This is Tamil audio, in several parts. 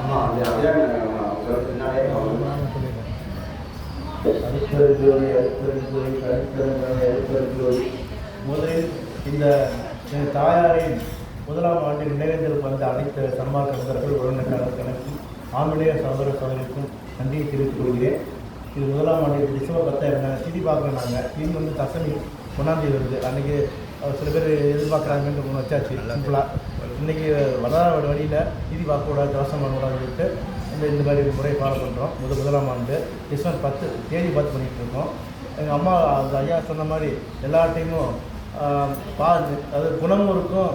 ஆமா அந்த அபியான் அவங்க பின்னாலே அவங்க அருட்பெருஞ்சோதி அருட்பெருஞ்சோதி அருட்பெருஞ்சோதி முதலில் இந்த என் தாயாரின் முதலாம் ஆண்டில் நினைவேந்தலுக்கு வந்த அனைத்து சன்மார்க்க நண்பர்கள் உடனடியாளர்களுக்கும் ஆன்மீக சகோதர சகோதரிக்கும் நன்றியை தெரிவித்துக் கொள்கிறேன். இது முதலாம் ஆண்டு டிசம்பர் பத்தாயிரம் நாங்கள் திதி பார்க்குறோம் நாங்கள் திதி வந்து தசமி ஒன்றாந்தேதி வருது. அன்றைக்கி சில பேர் எதிர்பார்க்குறாங்கன்னு ஒன்று வச்சாச்சு. சிம்பிளாக இன்றைக்கி வளர வழியில் திதி பார்க்கக்கூடாது தவசம் பண்ணக்கூடாதுன்னு சொல்லிட்டு இந்த இந்த மாதிரி முறை ஃபாலோ பண்ணுறோம் முதல் முதலாம் ஆண்டு டிசம்பர் பத்து தேதி பார்த்து பண்ணிகிட்டு இருக்கோம். எங்கள் அம்மா அந்த ஐயா சொன்ன மாதிரி எல்லா டைமும் பா அது குணமும் இருக்கும்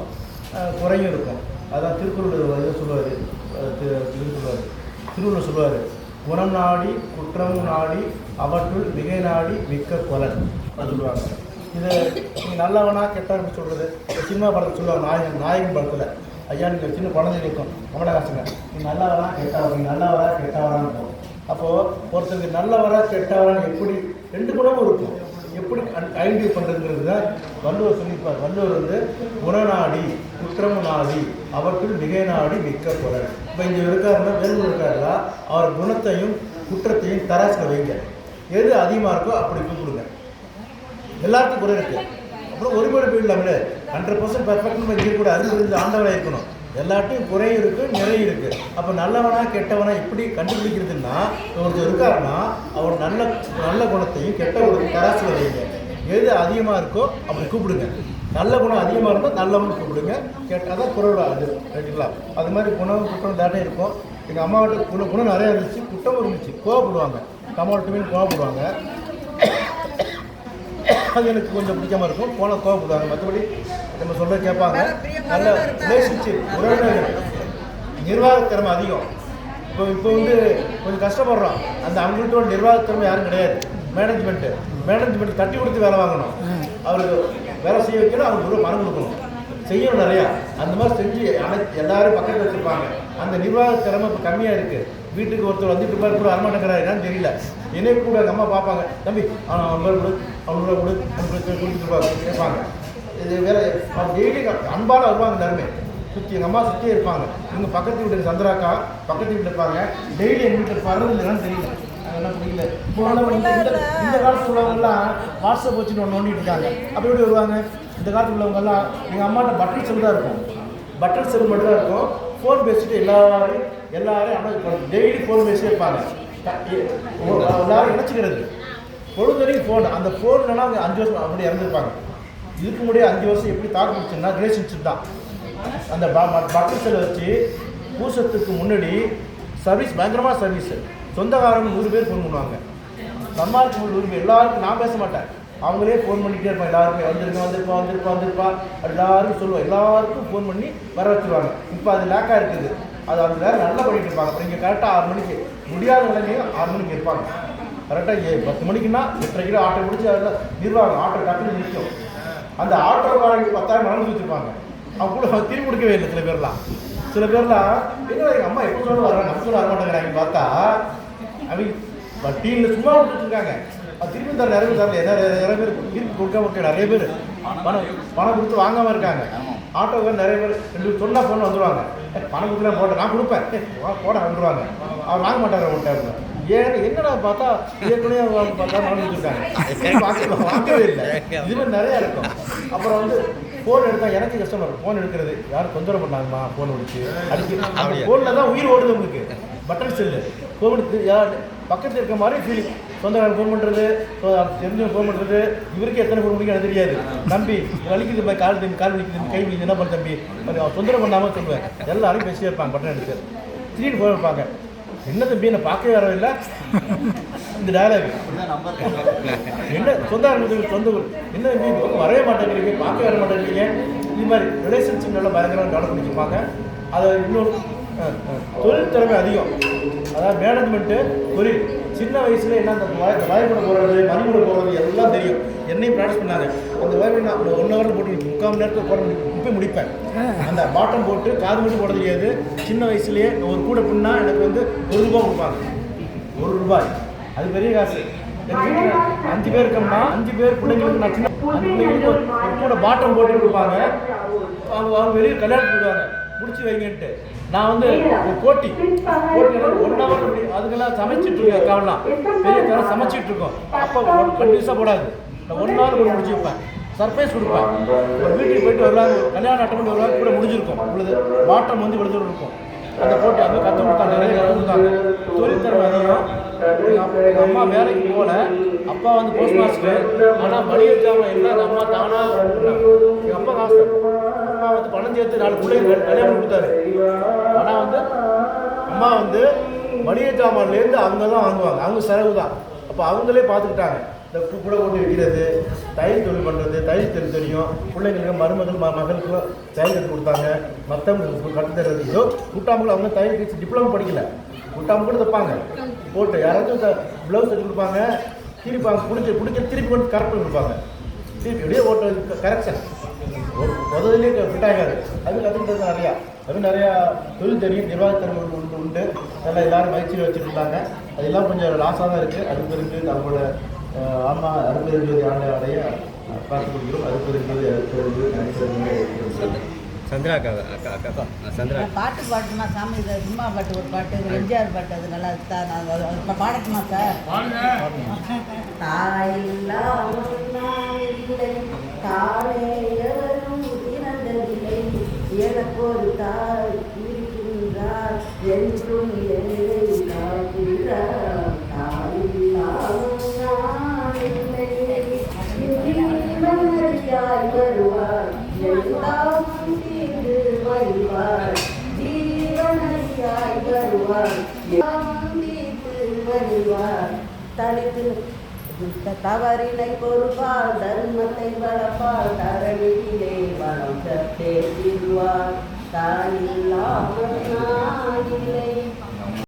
குறையும் இருக்கும். அதான் திருக்குறள் இது சொல்லுவார். இது சொல்லுவார். திருவள்ளுவர் சொல்லுவார். குணம் நாடி குற்றம் நாடி அவற்றுள் மிகை நாடி மிக்க கொலன். அது சொல்லுவாங்க. இது நீ நல்லவனா கெட்டவன் சொல்கிறது சினிமா படத்தை சொல்லுவாங்க நாயகன் நாயகன் படத்தில். ஐயா நீங்கள் சின்ன குழந்தைங்க இருக்கும். கமலஹாசங்க நீ நல்லவனா கெட்டவன்? நீ நல்லவரா கெட்டவரான்னு இருக்கும். அப்போது ஒருத்தருக்கு நல்லவரா கெட்டவரான்னு எப்படி ரெண்டு குணமும் இருக்கும். எப்படி ஐடென்டிஃபை பண்ணுறதுங்கிறது தான் வள்ளுவர் சொல்லியிருப்பார். வள்ளுவர் வந்து குணநாடி குற்றம் நாடி அவற்றுள் மிகை நாடி மிக்க குரல். இப்போ இங்கே இருக்காருன்னா வேலூர் இருக்காருன்னா அவர் குணத்தையும் குற்றத்தையும் தராசில் வைங்க. எது அதிகமாக இருக்கோ அப்படி கூப்பிடுங்க. எல்லாருக்கும் குறை இருக்குது அப்புறம் ஒருபாடு போயிடலாம்ல ஹண்ட்ரட் பர்சன்ட் பர்ஃபெக்ட் நம்ம இருக்கக்கூடாது அது இருந்து ஆண்டவனாக இருக்கணும். எல்லாத்தையும் குறை இருக்குது நிறை இருக்குது அப்போ நல்லவனா கெட்டவனா எப்படி கண்டுபிடிக்கிறதுன்னா ஒருத்தர் இருக்காருன்னா அவர் நல்ல நல்ல குணத்தையும் கெட்ட குணத்தையும் தராசில் வைங்க எது அதிகமாக இருக்கோ அப்படி கூப்பிடுங்க. நல்ல குணம் அதிகமாக இருந்தால் நல்லவன் கூப்பிடுங்க. கெட்டால் தான் குறைவா அது ரைட்டுங்களா அது மாதிரி குணம் குற்றம் தானே இருக்கும். எங்கள் அம்மாவோட குணம் குணம் நிறையா இருந்துச்சு. குற்றம் இருந்துச்சு. கோவப்படுவாங்க. கம்மாவோட கோவப்படுவாங்க. அது எனக்கு கொஞ்சம் பிடிக்காம இருக்கும். போன கோவப்படுவாங்க மற்றபடி நம்ம சொல்ற கேட்பாங்க. நல்ல ரிலேஷன்ஷிப் உறவினர்கள் நிர்வாகத்திறமை அதிகம். இப்போ இப்போ வந்து கொஞ்சம் கஷ்டப்படுறோம். அந்த அவங்கள்ட்ட நிர்வாகத்திறமை யாரும் கிடையாது. மேனேஜ்மெண்ட்டு மேனேஜ்மெண்ட் தட்டி கொடுத்து வேலை வாங்கணும். அவருக்கு வேலை செய்ய வைக்கணும் அவருக்கு ஒரு பணம் கொடுக்கணும். செய்யணும் நிறையா. அந்த மாதிரி செஞ்சு அனைத்து எல்லாரும் பக்கத்தில் வச்சுருப்பாங்க. அந்த நிர்வாக திறமை இப்போ கம்மியாக இருக்குது வீட்டுக்கு ஒருத்தர் வந்துட்டு இருப்பார் கூட வரமாட்டேங்கிறாரு என்னன்னு தெரியல. என்னை கூட எங்கள் அம்மா பார்ப்பாங்க. தம்பி அவன் அவன் பேர் கொடு அவன் கூட கொடு கொடுத்துருப்பாங்க கேட்பாங்க. இது வேற டெய்லி அன்பால் வருவாங்க எல்லாருமே சுற்றி எங்கள் அம்மா சுற்றியே இருப்பாங்க. இவங்க பக்கத்து வீட்டுக்கு சந்திராக்கா பக்கத்து வீட்டில் இருப்பாங்க. டெய்லி எங்கள் வீட்டில் பறந்து இல்லைன்னு தெரியல. அதெல்லாம் புரியல. இந்த இந்த- உள்ளவங்கெல்லாம் வாட்ஸ்அப் வச்சு ஒன்று நோண்டிட்டு இருக்காங்க. அப்படி எப்படி வருவாங்க? இந்த காலத்தில் உள்ளவங்கெல்லாம் எங்கள் அம்மாட்ட பட்டன் செல் தான் இருக்கும். பட்டன் செல் மட்டும் தான் இருக்கும். ஃபோன் பேசிட்டு எல்லாரையும் எல்லாரும் ஆனால் டெய்லி ஃபோன் பேசிட்டே இருப்பாங்க எல்லாரும் இணைச்சிக்கிறது. பொழுதுனையும் ஃபோன் அந்த ஃபோன்லாம் அவங்க அஞ்சு வருஷம் அப்படி இறந்துருப்பாங்க. இதுக்கு முன்னாடியே அஞ்சு வருஷம் எப்படி தாக்கு பிடிச்சுன்னா ரிலேஷன்ஷிப் தான். அந்த பட்டன் வச்சு பூசத்துக்கு முன்னாடி சர்வீஸ் பயங்கரமாக சர்வீஸ் சொந்தக்காரங்க நூறு பேர் ஃபோன் பண்ணுவாங்க. சம்மாருக்கு நூறு பேர் எல்லாருக்கும் நான் பேச மாட்டேன். அவங்களே ஃபோன் பண்ணிக்கிட்டே இருப்பான் எல்லாருக்கும் வந்திருக்கா வந்திருப்பா வந்திருப்பா வந்திருப்பா. எல்லாரும் சொல்லுவோம் எல்லாருக்கும் ஃபோன் பண்ணி வர வச்சுருவாங்க இப்போ அது லேக்காக இருக்குது. அது அவங்க வேறு நல்லா பண்ணிட்டு இருப்பாங்க. அப்புறம் இங்கே கரெக்டாக ஆறு மணிக்கு முடியாத நிலைமையும் ஆறு மணிக்கு இருப்பாங்க. கரெக்டாக ஏ பத்து மணிக்குன்னா எட்டரை கிலோ ஆட்டோ பிடிச்சி அதில் நிர்வாகம் ஆட்டோ டக்குன்னு நிற்கும். அந்த ஆட்டோக்காரங்க பத்தாயிரம் நடந்து வச்சுருப்பாங்க. அவங்க கூட திரும்பி கொடுக்கவே இல்லை சில பேர்லாம். சில பேர்லாம் என்ன எங்கள் அம்மா எப்போ சொல்ல வர்றாங்க? நம்ம சொல்ல வர மாட்டேங்கிறாங்க பார்த்தா அவங்க வட்டியில் சும்மா கொடுத்துருக்காங்க திரும்பி தர நிறைய பேர் தரல. நிறைய நிறைய பேர் திருப்பி கொடுக்காம நிறைய பேர். பணம் பணம் கொடுத்து வாங்காம இருக்காங்க. ஆட்டோக்கார் நிறைய பேர் ரெண்டு பொண்ணு வந்துருவாங்க. "ஏய், பணம் கொடுக்கலாம் போட்டேன் நான் கொடுப்பேன். "ஏய், வா, போட வந்துருவாங்க. அவர் வாங்க மாட்டாங்க ஒரு டைம்ல ஏன் என்னடா பார்த்தா ஏற்கனவே பார்த்தா நடந்து வச்சிருக்காங்க வாங்க- வாங்கவே இல்லை. இது மாதிரி நிறைய இருக்கும். அப்புறம் வந்து ஃபோன் எடுத்தா எனக்கு கஷ்டமா இருக்கும் ஃபோன் எடுக்கிறது யாரும் தொந்தரவு பண்ணாங்கம்மா ஃபோன் அடிச்சு. அந்த ஃபோனில் தான் உயிர் ஓடுது உங்களுக்கு. Button cell. கோவிட் யார் பக்கத்தில் இருக்க மாதிரி ஃபீலிங் சொந்தக்காரன் ஃபோன் பண்ணுறது தெரிஞ்சவங்க ஃபோன் பண்ணுறது இவருக்கு எத்தனை ஃபோன் முடியும் எனக்கு தெரியாது. தம்பி வலிக்குது போய் கால் தம்பி கால் வலிக்குது கை வலிக்குது என்ன பண்ண தம்பி? அப்படி தொந்தரவு பண்ணாமல் சொல்லுவேன். எல்லாரும் பேசி இருப்பாங்க பட்டன் எடுத்து. திடீர்னு ஃபோன் இருப்பாங்க என்ன தம்பி என்ன பார்க்கவே வரவில்லை இந்த டயலாக் என்ன சொந்தக்காரங்க சொந்த ஊர். என்ன தம்பி வரவே மாட்டேங்கிறீங்க பார்க்க வர மாட்டேங்கிறீங்க. இது மாதிரி ரிலேஷன்ஷிப் நல்லா பயங்கரமாக டெவலப் பண்ணிச்சிருப்பாங்க அதை இன்னொரு தொழில் திறமை அதிகம். அதாவது மேனேஜ்மெண்ட்டு தொழில். சின்ன வயசுல என்ன அந்த வயப்பட போகிறது மறுபடி போகிறது எல்லாம் தெரியும். என்னையும் ப்ராக்டிஸ் பண்ணாங்க அந்த வயப்பட நான் ஒன் ஹவரில் போட்டு முக்கால் மணி நேரத்தில் போட முடியும். இப்போ முடிப்பேன். அந்த பாட்டம் போட்டு காது மட்டும் போட தெரியாது சின்ன வயசுலேயே ஒரு கூட பின்னா எனக்கு வந்து ஒரு ரூபாய் கொடுப்பாங்க. ஒரு ரூபாய். அது பெரிய காசு. அஞ்சு பேர் இருக்கோம்னா அஞ்சு பேர் பிள்ளைங்களுக்கு நான் சின்ன பிள்ளைங்களுக்கு ஒரு கூட பாட்டம் போட்டு கொடுப்பாங்க. அவங்க அவங்க வெளியே கல்யாணத்துக்கு விடுவாங்க முடிச்சு வைங்கன்ட்டு. நான் வந்து ஒரு போட்டி. போட்டி ஒன் ஹவர் அதுக்கெல்லாம் சமைச்சிட்டு இருக்கேன் அக்காவெல்லாம் பெரிய தர சமைச்சிட்டு இருக்கோம். அப்போ கண்டினியூஸாக போடாது. நான் ஒன் ஹவர் கூட முடிச்சு வைப்பேன். சர்ப்ரைஸ் கொடுப்பேன். ஒரு வீட்டுக்கு போயிட்டு வருவாங்க கல்யாணம் பண்ணி வருவாங்க கூட முடிஞ்சிருக்கும். இவ்வளவு மாற்றம் வந்து இவ்வளவு தூரம் இருக்கும். அந்த போட்டி அது கற்றுக் கொடுத்தாங்க நிறைய கொடுத்தாங்க. தொழில்திறமை அதிகம். எங்க அப்பா- எங்க அம்மா வேலைக்கு போகல. அப்பா வந்து போஸ்ட் மாஸ்டர் ஆனால் மளிகை ஜாமான் எங்கள் அம்மா தானாக எங்கள் அப்பா காசு அப்பா வந்து பணம் சேர்த்து நாலு பிள்ளைங்க கல்யாணம் கொடுத்தாரு. அம்மா வந்து மளிகை ஜாமான்லேருந்து அவங்க தான் வாங்குவாங்க. அவங்க செலவு தான். அப்போ அவங்களே பார்த்துக்கிட்டாங்க இந்த கூட கொண்டு விற்கிறது தையல் தொழில் பண்ணுறது தையல் தொழில் தெரியும். பிள்ளைங்களுக்கு மருமகள் ம மகளுக்கு தையல் கற்றுக் கொடுத்தாங்க. மற்றவங்களுக்கு கற்று தர்றது. ஏதோ கூட்டாமல் அவங்க தையல் கற்று டிப்ளமோ படிக்கல. கூட்டாமல் கூட தைப்பாங்க. போட்டு யாராச்சும் ப்ளவுஸ் எடுத்து கொடுப்பாங்க திருப்பாங்க பிடிச்சி பிடிச்சி திருப்பி கொண்டு கரெக்ட் பண்ணி கொடுப்பாங்க. திருப்பி அப்படியே ஓட்ட கரெக்ஷன் முதல்ல ஃபிட் ஆகாது. அது கற்றுக்கிட்டது நிறையா. அது நிறையா தொழில் தெரியும் நிர்வாகத்திறமை உண்டு உண்டு. நல்லா எல்லாரும் மகிழ்ச்சியில் வச்சுட்டு இருந்தாங்க அதெல்லாம் கொஞ்சம் லாஸாக தான் இருக்குது அது பிறகு நம்மளோட அஹ், ஆன்மா அறுபெருஞ்சோதி ஆண்டை அடைய பார்த்து கொடுக்கிறோம் அறுபெருஞ்சோதி அறுபெருஞ்சோதி நினைச்சிருந்தது சந்திரா அக்கா அக்கா அக்கா ஆ, சந்திரா. பாட்டு பாட்டுமா சாமி? இது சினிமா பாட்டு ஒரு பாட்டு ஒரு எம்ஜிஆர் பாட்டு அது நல்லா இருக்கா? நான் பாடட்டுமா சார்? நான் வருவார் தனித்து தவறினை பொறுப்பால் தர்மத்தை வளர்ப்பால் தரணியிலே வளம் தருவார். தானில்லா